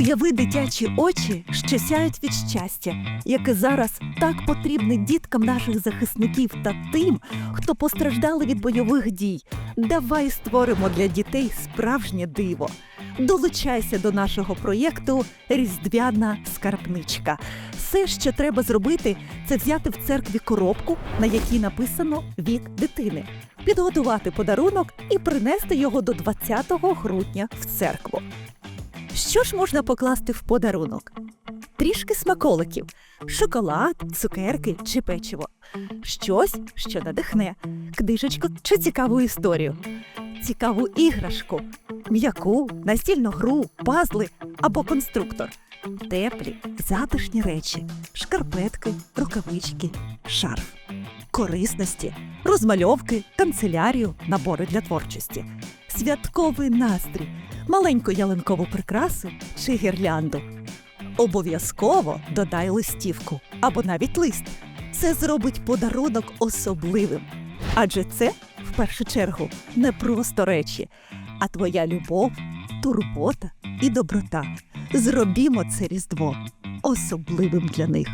Уяви дитячі очі, що сяють від щастя, яке зараз так потрібне діткам наших захисників та тим, хто постраждали від бойових дій. Давай створимо для дітей справжнє диво. Долучайся до нашого проєкту Різдвяна скарбничка. Все, що треба зробити, це взяти в церкві коробку, на якій написано вік дитини, підготувати подарунок і принести його до 20 грудня в церкву. Що ж можна покласти в подарунок? Трішки смаколиків, шоколад, цукерки чи печиво. Щось, що надихне, книжечку чи цікаву історію, цікаву іграшку, м'яку, настільну гру, пазли або конструктор. Теплі, затишні речі, шкарпетки, рукавички, шарф, корисності, розмальовки, канцелярію, набори для творчості, святковий настрій, маленьку ялинкову прикрасу чи гірлянду. Обов'язково додай листівку або навіть лист. Це зробить подарунок особливим. Адже це, в першу чергу, не просто речі, а твоя любов, турбота і доброта. Зробімо це різдво особливим для них.